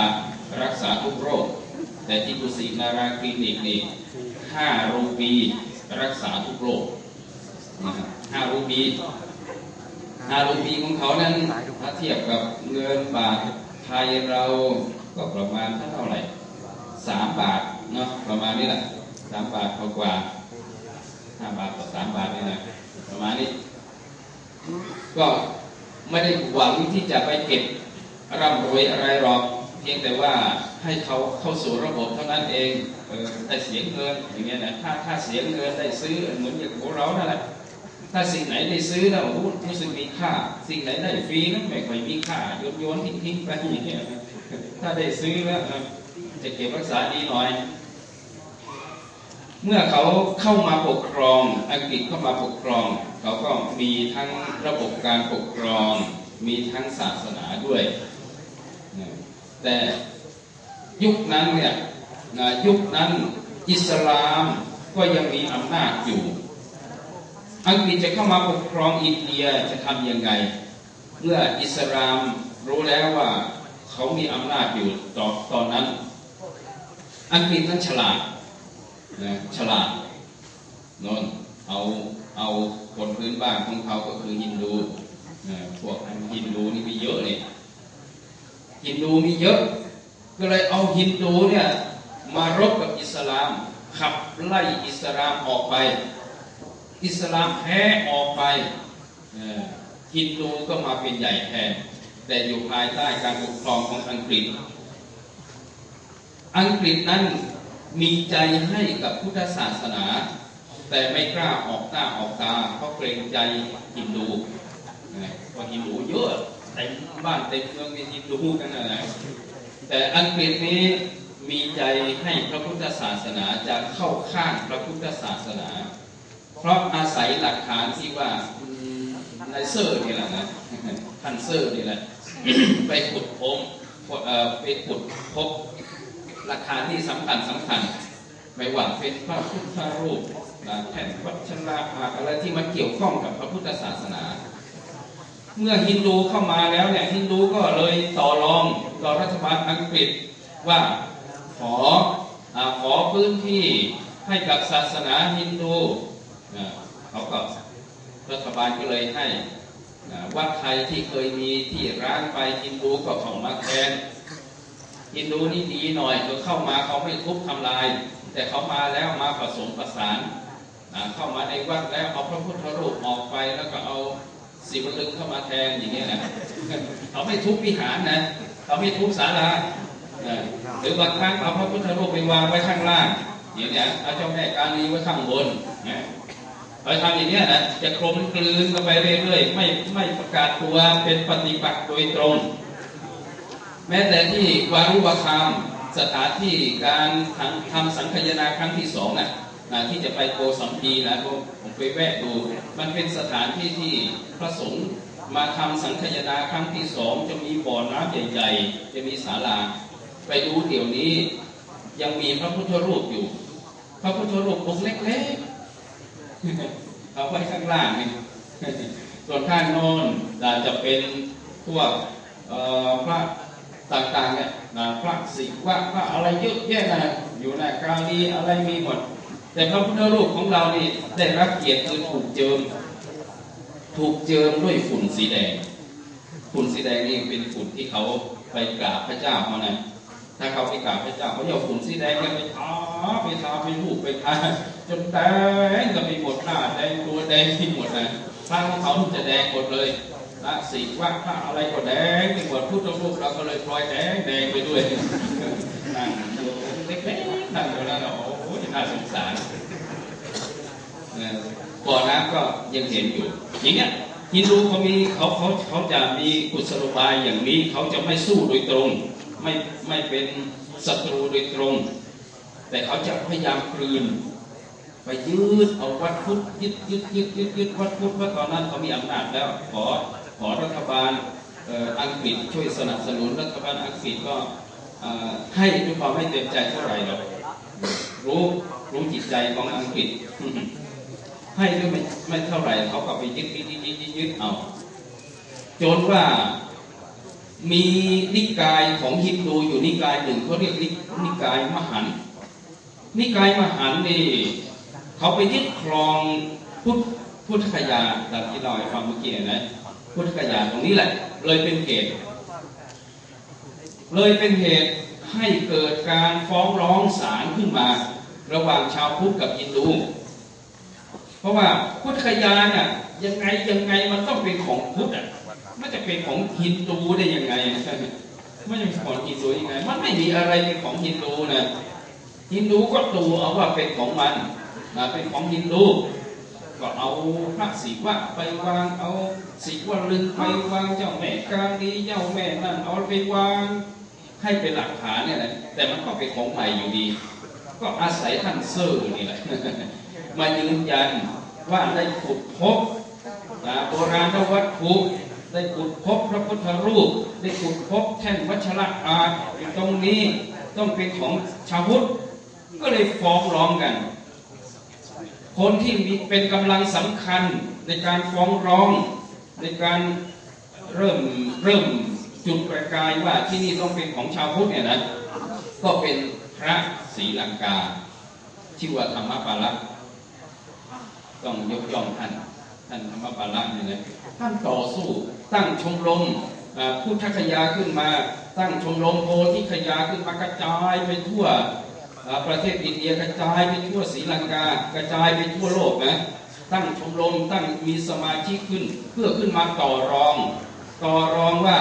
ารักษาทุกโรค แต่ที่กุศินาราคลินิกนี่ห้ารูปีรักษาทุกโรคนะครับห้ารูปีห้ารูปีของเขานั้นถ้าเทียบกับเงินบาทไทยเราก็ประมาณเท่าไหร่สามบาทเนาะประมาณนี้แหละสามบาทกว่าห้าบาทต่อสามบาทนี่นะประมาณนี้ ก็ไม่ได้หวังที่จะไปเก็บร่ำรวยอะไรหรอก พียงแต่ว่าให้เขาเข้าสู่ระบบเท่านั้นเองเออได้เสียเงินอย่างเงี้ยนะถ้าถ้าเสียเงินได้ซื้อเหมือนอย่างพวกเรานั่นแหละถ้าสิ่งไหนได้ซื้อนะโอ้โหรู้สึกมีค่า สิ่งไหนได้ฟรีนะไม่ค่อยมีค่าโยนโยนทิ้งทิ้งไปอย่างเงี้ยถ้าได้ซื้อแล้วจะเก็บรักษาดีหน่อย เมื่อเขาเข้ามาปกครอง อังกฤษเข้ามาปกครอง เขาก็มีทั้งระบบการปกครอง มีทั้งศาสนาด้วย แต่ยุคนั้นเนี่ยนะยุคนั้นอิสลามก็ยังมีอำนาจอยู่ อังกฤษจะเข้ามาปกครองอินเดียจะทำยังไง เมื่ออิสลามรู้แล้วว่าเขามีอำนาจอยู่ตอนตอนนั้น อังกฤษนั้นฉลาดนะฉลาดนนเอาเอาคนพื้นบ้านของเขาก็คือฮินดูนะพวกฮินดูนี่มีเยอะเลย ฮินดูมีเยอะ ก็เลยเอาฮินดูเนี่ยมารบกับอิสลาม ขับไล่อิสลามออกไป อิสลามแพ้ออกไปฮินดูก็มาเป็นใหญ่แทน แต่อยู่ภายใต้การปกครองของอังกฤษ อังกฤษนั้นมีใจให้กับพุทธศาสนา แต่ไม่กล้าออกหน้าออกตา เพราะเกรงใจฮินดูเพราะฮินดูเยอะ เต็มบ้านเต็มเมืองมีฮินดูกันนะนะแต่อังกฤษนี้มีใจให้พระพุทธศาสนาจะเข้าข้างพระพุทธศาสนา เพราะอาศัยหลักฐานที่ว่านายเซอร์นี่แหละนะท่านเซอร์นี่แหละ ไปขุดพบไปขุดพบหลักฐานที่สำคัญสำคัญไม่ว่าเป็นพระพุทธรูปแผ่นวัชราอาอะไรที่มันเกี่ยวข้องกับพระพุทธศาสนา เมื่อฮินดูเข้ามาแล้วเนี่ยฮินดูก็เลยต่อรองต่อรัฐบาลอังกฤษว่าขออขอพื้นที่ให้กับศาสนาฮินดูนะเขาก็รัฐบาลก็เลยให้วัดไทยที่เคยมีที่ร้างไปฮินดูก็เข้ามาแทนฮินดูนี่ดีหน่อยเขาเข้ามาเขาไม่ทุบทำลาย แต่เขามาแล้วมาผสมประสานเข้ามาในวัดแล้วเอาพระพุทธรูปออกไปแล้วก็เอา สีวลึงเข้ามาแทนอย่างเงี้ยนะเขาไม่ทุบวิหารนะเขาไม่ทุบศาลาหรือบางครั้งเอาพระพุทธรูปไปวางไว้ข้างล่างอย่างเงี้ยเอาเจ้าแม่กาลีไว้ข้างบนนะไปทำอย่างเงี้ยนะจะคลมกลืนกันไปเรื่อยๆไม่ไม่ประกาศตัวเป็นปฏิปักษ์โดยตรง แม้แต่ที่วารุวคามสถานที่การทำสังคยนาครั้งที่สองน่ะ นะที่จะไปโกสัมพีนะผมผมไปแวะดู มันเป็นสถานที่ที่พระสงฆ์มาทำสังคายนาครั้งที่สองจะมีบ่อน้ำใหญ่ ๆ จะมีศาลา ไปดูเดี๋ยวนี้ยังมีพระพุทธรูปอยู่ พระพุทธรูปองค์เล็กๆเอาไว้ข้างล่างนี่ส่วนข้างโน้นจะเป็นพวกพระต่างๆเนี่ยพระศิวะพระอะไรเยอะแยะนะอยู่ในกางนี้อะไรมีหมด แต่พระพุทธรูปของเรานี่ได้รับเกียรติคือถูกเจิม ถูกเจิมด้วยฝุ่นสีแดง ฝุ่นสีแดงนี่เป็นฝุ่นที่เขาไปกราบพระเจ้าเขานะถ้าเขาไปกราบพระเจ้าเขาจะเอาฝุ่นสีแดงเนี่ยไปทาไปทาไปรูปไปทาจนแดงก็ไปหมดหน้าแดงตัวแดงที่หมดนะพระของเขาจะแดงหมดเลยพระศิวะพระอะไรก็แดงไปหมดพุทธรูปเราก็เลยพลอยแดงแดงไปด้วยนั่งอยู่เล็กๆนั่งอยู่แล้วโอ้ น่าสงสารบ่อน้ำก็ยังเห็นอยู่ อย่างเงี้ยฮินดูเขามีเขาเขาเขาจะมีกุศโลบายอย่างนี้เขาจะไม่สู้โดยตรง ไม่ไม่เป็นศัตรูโดยตรง แต่เขาจะพยายามกลืน ไปยืดเอาวัดพุทธยึดยึดยึดยึดยึดวัดพุทธเพราะตอนนั้นเขามีอำนาจแล้ว ขอขอรัฐบาลอังกฤษช่วยสนับสนุนรัฐบาลอังกฤษก็ให้ด้วยความไม่เต็มใจเท่าไหร่หรอก รู้รู้จิตใจของอังกฤษ ให้ด้วยไม่ไม่เท่าไหร่เขาก็ไปยึดยึดยึดยึดยึดเอาจนว่ามีนิกายของฮินดูอยู่นิกายหนึ่งเขาเรียกนินิกายมหัน นิกายมหันนี่เขาไปยึดครองพุทธพุทธคยาตามที่เราให้ฟังเมื่อกี้นะพุทธคยาตรงนี้แหละ เลยเป็นเหตุเลยเป็นเหตุ ให้เกิดการฟ้องร้องศาลขึ้นมา ระหว่างชาวพุทธกับฮินดู เพราะว่าพุทธคยาเนี่ยยังไงยังไงมันต้องเป็นของพุทธอะมันจะเป็นของฮินดูได้ยังไงใช่ไหมไม่ใช่ของฮินดูยังไง มันไม่มีอะไรเป็นของฮินดูนะฮินดูก็ดูเอาว่าเป็นของมันนะเป็นของฮินดูก็เอาพระศิวะไปวางเอาศิวลึงไปวางเจ้าแม่กาลีเจ้าแม่นั่นเอาไปวาง ให้เป็นหลักฐานเนี่ยนะแต่มันก็เป็นของใหม่อยู่ดี ก็อาศัยท่านเซอร์นี่แหละมายืนยันว่าได้ขุดพบนะโบราณวัตถุได้ขุดพบพระพุทธรูป ได้ขุดพบแท่นวัชระอาจตรงนี้ต้องเป็นของชาวพุทธก็เลยฟ้องร้องกัน คนที่มีเป็นกำลังสำคัญในการฟ้องร้องในการเริ่มเริ่ม จุดประกายว่าที่นี่ต้องเป็นของชาวพุทธเนี่ยนะ ก็เป็นพระศรีลังกา ชื่อว่าธรรมปาละต้องยกย่องท่าน ท่านธรรมปาละเนี่ยนะท่านต่อสู้ตั้งชมรมพุทธคยาขึ้นมา ตั้งชมรมโพธิคยาขึ้นมากระจายไปทั่วประเทศอินเดียกระจายไปทั่วศรีลังกา กระจายไปทั่วโลกนะตั้งชมรมตั้งมีสมาชิกขึ้น เพื่อขึ้นมาต่อรอง ต่อรองว่า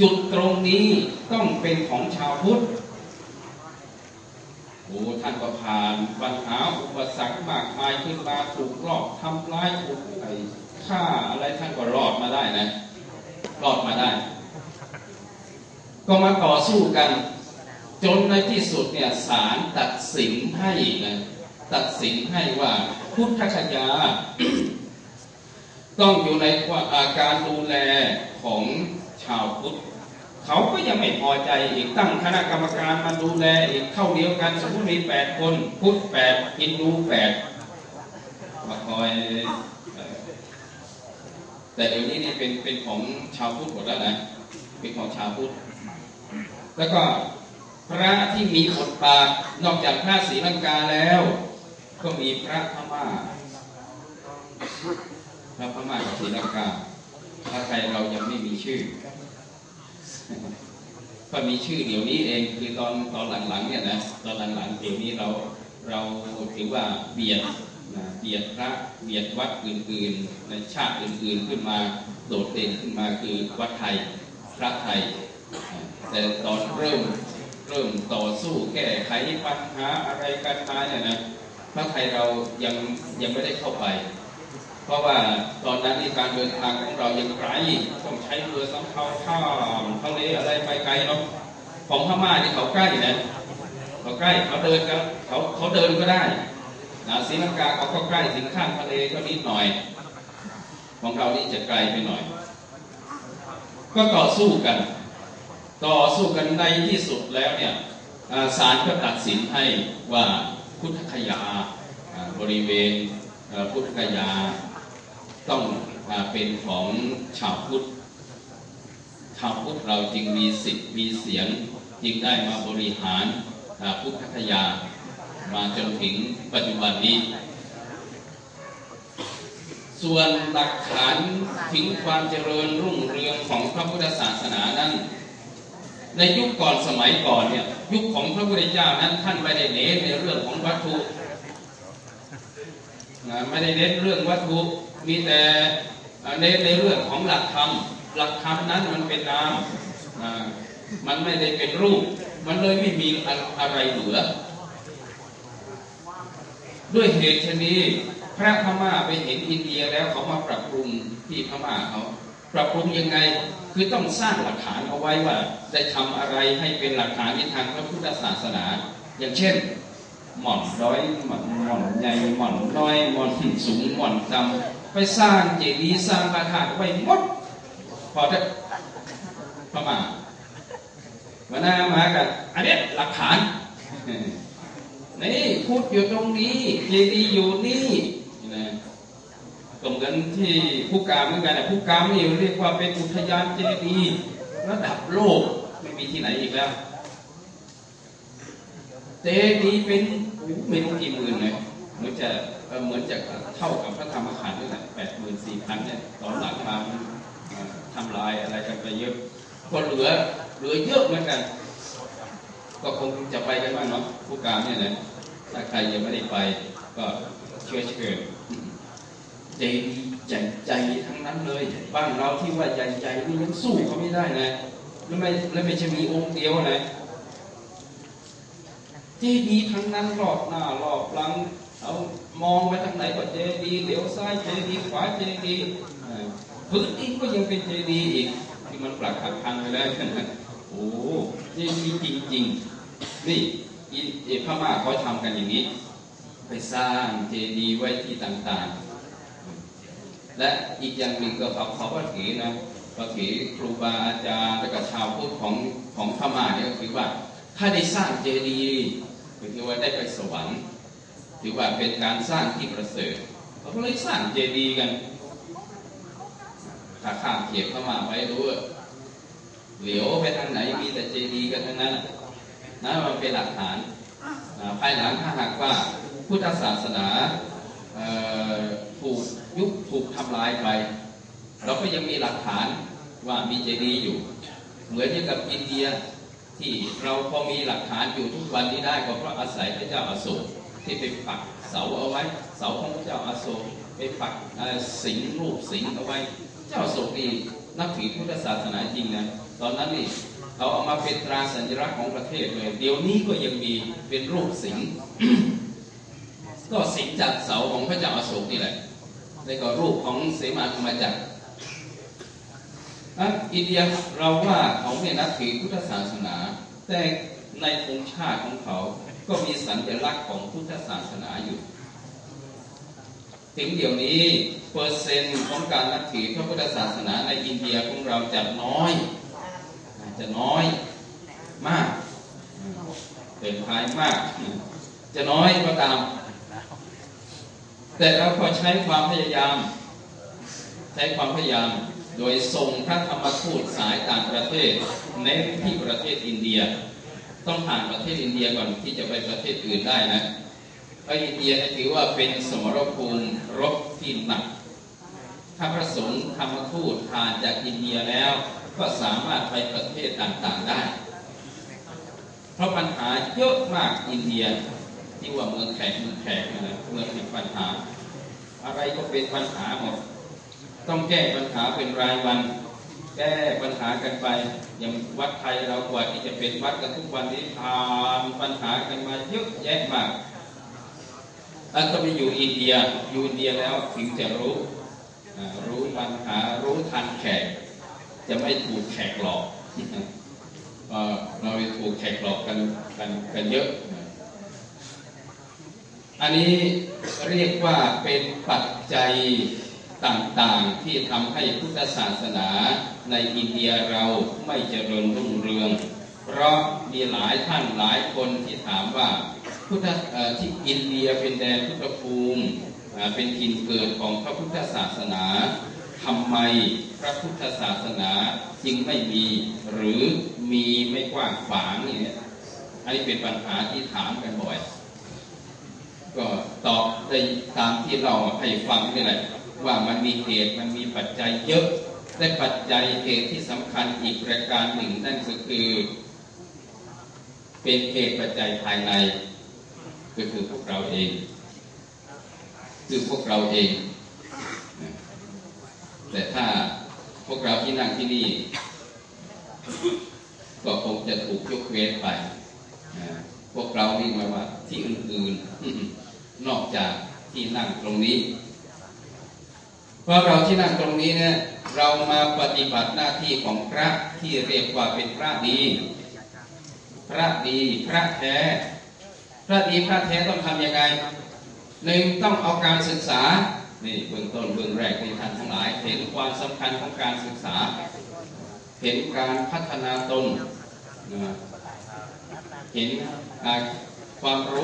จุดตรงนี้ต้องเป็นของชาวพุทธโอ้ท่านก็ผ่านปัญหาอุปสรรคมากมายขึ้นมาถูกรอบทำร้ายถูกไอ้ฆ่าอะไรท่านก็รอดมาได้นะ รอดมาได้ ก็มาต่อสู้กัน จนในที่สุดเนี่ยศาลตัดสินให้นะตัดสินให้ว่าพุทธคยา ต้องอยู่ในอาการดูแลของชาวพุทธ เขาก็ยังไม่พอใจอีกตั้งคณะกรรมการมาดูแลอีกเข้าเดียวกันสมมติมีแปดคนพุทธแปดฮินดูแปดมาคอยแต่เดี๋ยวนี้นี่เป็นเป็นของชาวพุทธหมดแล้วนะเป็นของชาวพุทธแล้วก็พระที่มีบทบาทนอกจากพระศรีลังกาแล้ว ก็มีพระพม่าพระพม่ากับศรีลังกาพระไทยเรายังไม่มีชื่อ ก็มีชื่อเดี๋ยวนี้เองคือตอนตอนหลังๆเนี่ยนะตอนหลังๆเดี๋ยวนี้เราเราถือว่าเบียดนะเบียดพระเบียดวัดอื่นๆ ในชาติอื่นๆขึ้นมาโดดเด่นขึ้นมาคือวัดไทยพระไทย แต่ตอนเริ่มเริ่มต่อสู้แก้ไขปัญหาอะไรกันมาเนี่ยนะพระไทยเรายังยังไม่ได้เข้าไป เพราะว่าตอนนั้นในการเดินทางของเรายังไกลต้องใช้เรือสำเภาข้ามทะเลอะไรไปไกลเนาะของพม่านี่เขาใกล้นะเขาใกล้เขาเดินกันเขาเขาเดินก็ได้นะศรีลังกาเขาก็ใกล้ถึงข้ามทะเลก็นิดหน่อย ของเรานี่จะไกลไปหน่อย ก็ต่อสู้กัน ต่อสู้กันในที่สุดแล้วเนี่ยศาลก็ตัดสินให้ว่าพุทธคยาบริเวณพุทธคยา ต้องอเป็นของชาวพุทธ ชาวพุทธเราจึงมีสิทธิ์มีเสียงจึงได้มาบริหาราพุทธคยา มาจนถึงปัจจุบันนี้ ส่วนหลักฐานถึงความเจริญรุ่งเรืองของพระพุทธศาสนานั้นในยุคก่อนสมัยก่อนเนี่ยยุคของพระพุทธเจ้านั้นท่านไม่ได้เน้นในเรื่องของวัตถุไม่ได้เน้นเรื่องวัตถุ มีแต่อ่าเน้นในเรื่องของหลักธรรมหลักธรรมนั้นมันเป็นนามมันไม่ได้เป็นรูป มันเลยไม่มีอะไรเหลือ ด้วยเหตุชนี้พระพม่าไปเห็นอินเดียแล้วเขามาปรับปรุงที่พม่าเขาปรับปรุงยังไงคือต้องสร้างหลักฐานเอาไว้ว่าได้ทำอะไรให้เป็นหลักฐานในทางพระพุทธศาสนา อย่างเช่น หม่อนร้อยหมอนหม่อนใหญ่หม่อนน้อยหม่อนสูงหม่อนต่ำ ไปสร้างเจดีย์สร้างพระธาตุไว้หมดพอจะพม่าวันหน้ามากันอันนี้หลักฐานนี่พูดอยู่ตรงนี้เจดีย์อยู่นี่นะก็เหมือนที่ผู้การเหมือนกันนะผู้การนี่เรียกว่าเป็นอุทยานเจดีย์ระดับโลกไม่มีที่ไหนอีกแล้วเจดีย์เป็นไม่รู้กี่หมื่นเลยมือนจะ เหมือนจะเท่ากับพระธรรมขันธ์นี่แหละแปดหมื่นสี่พันเนี่ยตอนหลังมามทำลายอะไรกันไปเยอะก็เหลือเหลือเยอะเหมือนกัน ก็คงจะไปกันบ้างเนาะผู้การเนี่ยนะถ้าใครยังไม่ได้ไปก็เชิญเชิญใจดีใจใจทั้งนั้นเลยบ้านเราที่ว่าใหญ่ใจนี่ยังสู้เขาไม่ได้นะแล้วไม่แล้วไม่ใช่มีองค์เดียวนะเจดีทั้งนั้นรอบหน้ารอบหลัง เอามองไปทางไหนก็เจดีย์เหลียวซ้ายเจดีย์ขวาเจดีย์พื้นดินก็ยังเป็นเจดีย์อีกที่มันปลักหักพังไปแล้วโอ้เจดีย์จริงๆนี่อเอพม่าเขาทำกันอย่างนี้ ไปสร้างเจดีย์ไว้ที่ต่างๆ และอีกอย่างหนึ่งก็เขาเขาก็ถือนะก็ถือครูบาอาจารย์และก็ชาวพุทธของของพม่าเนี่ยก็ถือว่า ถ้าได้สร้างเจดีย์ก็ถือว่าได้ไปสวรรค์ ถือว่าเป็นการสร้างที่ประเสริฐเขาก็เลยสร้างเจดีย์กันถ้าข้ามเขียบเข้ามาไปรู้ว่าเหลียวไปทางไหนมีแต่เจดีย์กันทั้งนั้นนะมันเป็นหลักฐานภายหลังถ้าหากว่าพุทธศาสนาถูกยุบถูกทำลายไป เราก็ยังมีหลักฐานว่ามีเจดีย์อยู่ เหมือนอย่างกับอินเดียที่เราพอมีหลักฐานอยู่ทุกวันนี้ได้ก็เพราะอาศัยพระเจ้าอาโศก ที่ไปปักเสาเอาไว้ เสาของพระเจ้าอาโศกไปปักสิงรูปสิงเอาไว้ เจ้าโศกนี่นับถือพุทธศาสนาจริงนะตอนนั้นนี่เขาเอามาเป็นตราสัญลักษณ์ของประเทศเลยเดี๋ยวนี้ก็ยังมีเป็นรูปสิงก็สิงจากเสาของพระเจ้าอาโศกนี่แหละแล้วก็รูปของเสมาธรรมจักรอะอินเดียเราว่าเขาไม่นับถือพุทธศาสนา แต่ ในธงชาติของเขา ก็มีสัญลักษณ์ของพุทธศาสนาอยู่ถึงเดี๋ยวนี้เปอร์เซ็นต์ของการนับถือพระพุทธศาสนาในอินเดียของเราจะน้อยจะน้อยมากเป็นพายมาก จะน้อยก็ตาม แต่เราพอใช้ความพยายาม ใช้ความพยายาม โดยส่งพระธรรมทูตสายต่างประเทศเน้นที่ประเทศอินเดีย ต้องผ่านประเทศอินเดียก่อนที่จะไปประเทศอื่นได้นะเพราะอินเดียถือว่าเป็นสมรภูมิรบที่หนักถ้าพระสงฆ์ธรรมทูตผ่านจากอินเดียแล้วก็สามารถไปประเทศต่างๆได้ เพราะปัญหาเยอะมากอินเดีย ที่ว่าเมืองแขกเมืองแขกนะเมืองแห่งปัญหา อะไรก็เป็นปัญหาหมด ต้องแก้ปัญหาเป็นรายวัน แก้ปัญหากันไป อย่างวัดไทยเรากว่าที่จะเป็นวัดกันทุกวันนี้ผ่านปัญหากันมาเยอะแยะมากแล้วก็ไปอยู่อินเดียอยู่อินเดียแล้วถึงจะรู้ รู้ปัญหารู้ทันแขก จะไม่ถูกแขกหลอกเอ่อเราไปถูกแขกหลอกกันกันกันเยอะ อันนี้เรียกว่าเป็นปัจจัย ต่างๆที่ทำให้พุทธศาสนาในอินเดียเราไม่เจริญรุ่งเรือง เพราะมีหลายท่านหลายคนที่ถามว่าพุทธที่อินเดียเป็นแดนพุทธภูมิเป็นถิ่นเกิดของพระพุทธศาสนาทำไมพระพุทธศาสนาจึงไม่มีหรือมีไม่กว้างขวางอย่างนี้ยอันนี้เป็นปัญหาที่ถามกันบ่อย ก็ตอบได้ตามที่เราให้ฟังนี่แหละ ว่ามันมีเหตุมันมีปัจจัยเยอะและปัจจัยเหตุที่สำคัญอีกประการหนึ่งนั่นก็คือ เป็นเหตุปัจจัยภายในก็คือพวกเราเอง คือพวกเราเอง แต่ถ้าพวกเราที่นั่งที่นี่ ก็คงจะถูกยกเว้นไป พวกเรานี่หมายว่าที่อื่นๆนอกจากที่นั่งตรงนี้ เพราะเราที่นั่งตรงนี้เนี่ยเรามาปฏิบัติหน้าที่ของพระที่เรียกว่าเป็นพระดี พระดีพระแท้ พระดีพระแท้ต้องทำยังไงหนึ่งต้องเอาการศึกษานี่เบื้องต้นเบื้องแรกที่ท่านทั้งหลาย เห็นความสำคัญของการศึกษา เห็นการพัฒนาตนเห็นความรู้